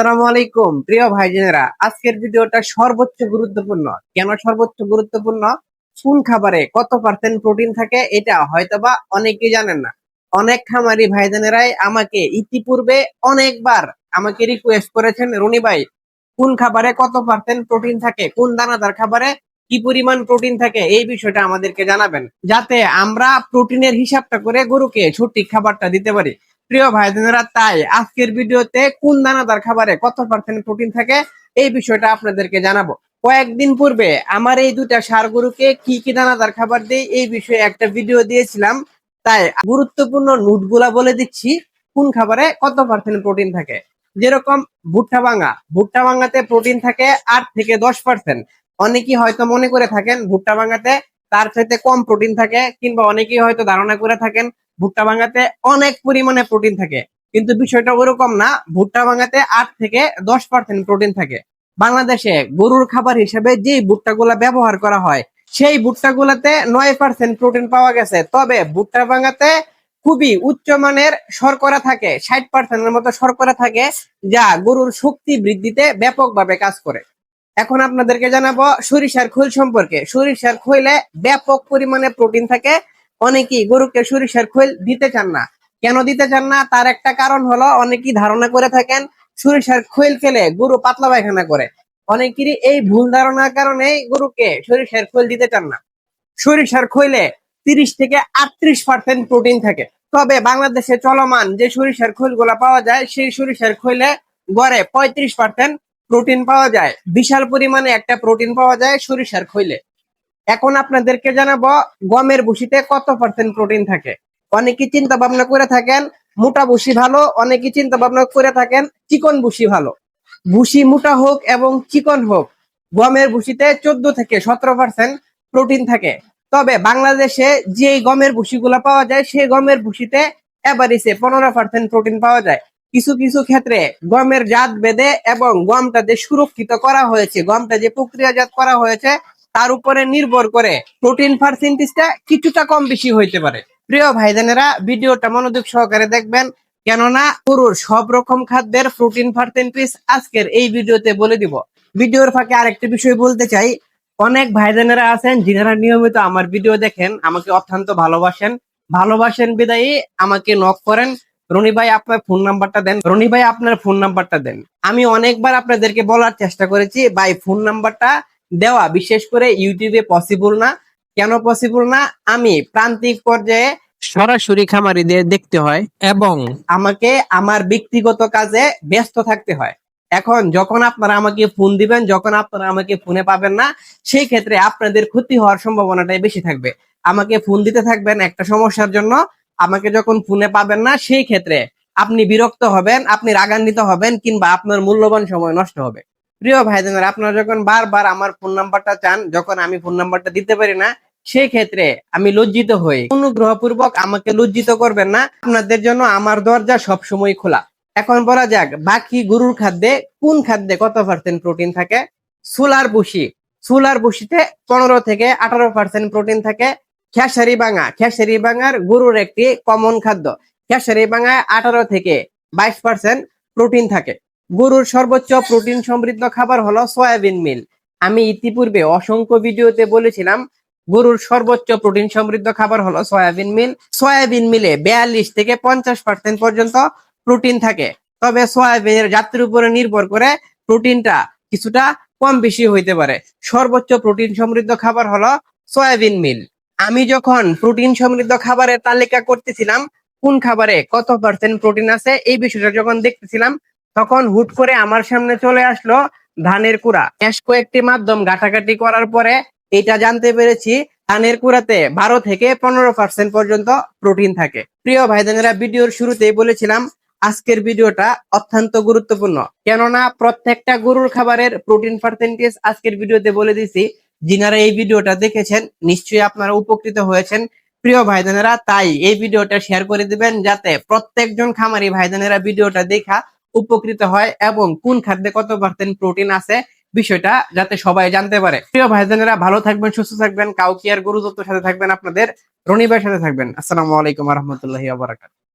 আসসালামু আলাইকুম, প্রিয় ভাইজেনেরা। আজকের ভিডিওটা সর্বোচ্চ গুরুত্বপূর্ণ। কেন সর্বোচ্চ গুরুত্বপূর্ণ? কোন খাবারে কত পার্সেন্ট প্রোটিন থাকে, এটা হয়তোবা অনেকেই জানেন না। অনেক খামারি ভাইজানেরাই আমাকে ইতিপূর্বে অনেকবার আমাকে রিকোয়েস্ট করেছেন, রনি ভাই, কোন খাবারে কত পার্সেন্ট প্রোটিন থাকে? কোন দানাদার খাবারে কি পরিমাণ প্রোটিন থাকে? এই বিষয়টা আমাদেরকে জানাবেন। যাতে আমরা প্রোটিনের হিসাবটা করে গরুকে সঠিক খাবারটা দিতে পারি। প্রিয় ভাই বোনেরা তাই আজকের ভিডিওতে কোন দানাদার খাবারে কত পার্সেন্ট প্রোটিন থাকে এই বিষয়টা আপনাদেরকে জানাব। কয়েকদিন পূর্বে আমার এই দুটা সার গরুকে কি কি দানাদার খাবার দেই এই বিষয়ে একটা ভিডিও দিয়েছিলাম। তাই গুরুত্বপূর্ণ নোটগুলা বলে দিচ্ছি, কোন খাবারে কত পার্সেন্ট প্রোটিন থাকে। যেরকম ভুট্টা ভাঙা, ভুট্টা ভাঙাতে প্রোটিন থাকে আট থেকে দশ পার্সেন্ট অনেকেই হয়তো মনে করে থাকেন ভুট্টা ভাঙাতে তার চাইতে কম প্রোটিন থাকে, কিংবা অনেকেই হয়তো ধারণা করে থাকেন ভুট্টা ভাঙাতে অনেক পরিমাণে প্রোটিন থাকে। কিন্তু বিষয়টা ওরকম না, ভুট্টা ভাঙাতে আট থেকে দশ পার্সেন্ট প্রোটিন থাকে। বাংলাদেশে গরুর খাবার হিসেবে যে ভুট্টাগুলা ব্যবহার করা হয়, সেই ভুট্টাগুলাতে নয় পার্সেন্ট প্রোটিন পাওয়া গেছে। তবে ভুট্টা ভাঙাতে খুবই উচ্চমানের শর্করা থাকে, ষাট পার্সেন্টের মতো শর্করা থাকে, যা গরুর শক্তি বৃদ্ধিতে ব্যাপকভাবে কাজ করে। এখন আপনাদেরকে জানাব সরিষার খোল সম্পর্কে। সরিষার খৈলে ব্যাপক পরিমাণে প্রোটিন থাকে অনেকেই গরুকে সরিষার খৈল দিতে চান না। কেন দিতে চান না? তার একটা কারণ হলো অনেকেই ধারণা করে থাকেন সরিষার খৈল খেলে গরু পাতলা পায়খানা করে। অনেকেরই এই ভুল ধারণার কারণে গরুকে সরিষার খৈল দিতে চান না। সরিষার খৈলে তিরিশ থেকে আটত্রিশ পার্সেন্ট প্রোটিন থাকে। তবে বাংলাদেশে চলমান যে সরিষার খৈলগুলা পাওয়া যায়, সেই সরিষার খৈলে গড়ে পঁয়ত্রিশ পার্সেন্ট প্রোটিন পাওয়া যায়। বিশাল পরিমাণে একটা প্রোটিন পাওয়া যায় সরিষার খৈলে। এখন আপনাদেরকে জানাব, গমের ভুসিতে কত পার্সেন্ট প্রোটিন থাকে? অনেকে চিন্তা ভাবনা করে থাকেন, মোটা ভুসি ভালো অনেকে চিন্তা ভাবনা করে থাকেন, চিকন ভুসি ভালো। ভুসি মোটা হোক এবং চিকন হোক, গমের ভুসিতে চোদ্দ থেকে সতেরো পার্সেন্ট প্রোটিন থাকে। তবে বাংলাদেশে যে গমের ভুসিগুলো পাওয়া যায়, সেই গমের ভুসিতে এভারেজে পনেরো পার্সেন্ট প্রোটিন পাওয়া যায়। কিছু কিছু ক্ষেত্রে গমের জাত বেঁধে এবং গমটা যে সুরক্ষিত করা হয়েছে, গমটা যে প্রক্রিয়াজাত করা হয়েছে তার উপরে নির্ভর করে প্রোটিন পার্সেন্টেজটা কিছুটা কম বেশি হইতে পারে। প্রিয় ভাইজানেরা, ভিডিওটা মনোযোগ সহকারে দেখবেন, কেননা পুরুষ সব রকম খাদ্যের প্রোটিন পার্সেন্টেজ আজকের এই ভিডিওতে বলে দিব। ভিডিওর ফাঁকে আরেকটা বিষয় বলতে চাই, অনেক ভাইজানেরা আছেন যিনারা নিয়মিত আমার ভিডিও দেখেন, আমাকে অত্যন্ত ভালোবাসেন। ভালোবাসেন বিদায়ী, আমাকে নক করেন। রনি ভাই, আপনার ফোন নাম্বারটা দেন। রনি ভাই, আপনার ফোন নাম্বারটা দেন। আমি অনেকবার আপনাদেরকে বলার চেষ্টা করেছি, ভাই ফোন নাম্বারটা দেওয়া, বিশেষ করে ইউটিউবে পসিবল না। কেন পসিবল না? আমি প্রান্তিক পর্যায়ে সরাসরি খামারিদের দেখতে হয় এবং আমাকে আমার ব্যক্তিগত কাজে ব্যস্ত থাকতে হয়। এখন যখন আপনারা আমাকে ফোন দিবেন, যখন আপনারা আমাকে ফোনে পাবেন না, সেই ক্ষেত্রে আপনাদের ক্ষতি হওয়ার সম্ভাবনাটাই বেশি থাকবে। আমাকে ফোন দিতে থাকবেন একটা সমস্যার জন্য, আমাকে যখন ফোনে পাবেন না, সেই ক্ষেত্রে আপনি বিরক্ত হবেন, আপনি রাগান্বিত হবেন কিংবা আপনার মূল্যবান সময় নষ্ট হবে। প্রিয় ভাইজানেরা আপনারা যখন বারবার আমার ফোন নাম্বারটা চান, যখন আমি ফোন নাম্বারটা দিতে পারি না, সেই ক্ষেত্রে আমি লজ্জিত হই। অনুগ্রহপূর্বক আমাকে লজ্জিত করবেন না। আপনাদের জন্য আমার দরজা সবসময় খোলা। এখন বলা যাক, বাকি গরুর খাদ্যে কোন খাদ্যে কত পার্সেন্ট প্রোটিন থাকে? সোলার বুসি। সোলার বুসিতে পনেরো থেকে আঠারো পার্সেন্ট প্রোটিন থাকে। খেসারি বাঙা খেসারি বাঙার গরুর একটি কমন খাদ্য। খেসারি বাঙায় আঠারো থেকে বাইশ পার্সেন্ট প্রোটিন থাকে। গরুর সর্বোচ্চ প্রোটিন সমৃদ্ধ খাবার হলো সয়াবিন মিল। আমি ইতিপূর্বে অসংখ্য ভিডিওতে বলেছিলাম, গরুর সর্বোচ্চ প্রোটিন সমৃদ্ধ খাবার হলো সয়াবিন মিল। সয়াবিন মিলে বিয়াল্লিশ থেকে পঞ্চাশ পার্সেন্ট পর্যন্ত প্রোটিন থাকে। তবে সয়াবিনের জাতের উপরে নির্ভর করে প্রোটিনটা কিছুটা কম বেশি হইতে পারে। সর্বোচ্চ প্রোটিন সমৃদ্ধ খাবার হলো সয়াবিন মিল। আমি যখন প্রোটিন সমৃদ্ধ খাবারের তালিকা করতেছিলাম, কোন খাবারে কত পার্সেন্ট প্রোটিন আছে এই বিষয়টা যখন দেখতেছিলাম তখন হুট করে আমার সামনে চলে আসলো ধানের কুড়া। বেশ কয়েকটি মাধ্যম ঘাটাঘাটি করার পরে এটা জানতে পেরেছি, ধানের কুড়াতে বারো থেকে পনেরো পার্সেন্ট পর্যন্ত প্রোটিন থাকে। প্রিয় ভাইদানেরা ভিডিওর শুরুতেই বলেছিলাম, আজকের ভিডিওটা অত্যন্ত গুরুত্বপূর্ণ। কেননা প্রত্যেকটা গরুর খাবারের প্রোটিন পার্সেন্টেজ আজকের ভিডিওতে বলে দিছি। যিনারা এই ভিডিওটা দেখেছেন, নিশ্চয়ই আপনারা উপকৃত হয়েছেন। প্রিয় ভাইদানেরা তাই এই ভিডিওটা শেয়ার করে দিবেন যাতে প্রত্যেকজন খামারি ভাইদানেরা ভিডিওটা দেখা উপকৃত হয় এবং কোন খাদ্যে কত পার্সেন্ট প্রোটিন আছে বিষয়টা যাতে সবাই জানতে পারে। প্রিয় ভাইজানেরা, ভালো থাকবেন, সুস্থ থাকবেন, কাউকে আর গুরুত্বের সাথে থাকবেন আপনাদের রনিবার সাথে থাকবেন। আসসালামু আলাইকুম রহমতুল্লাহি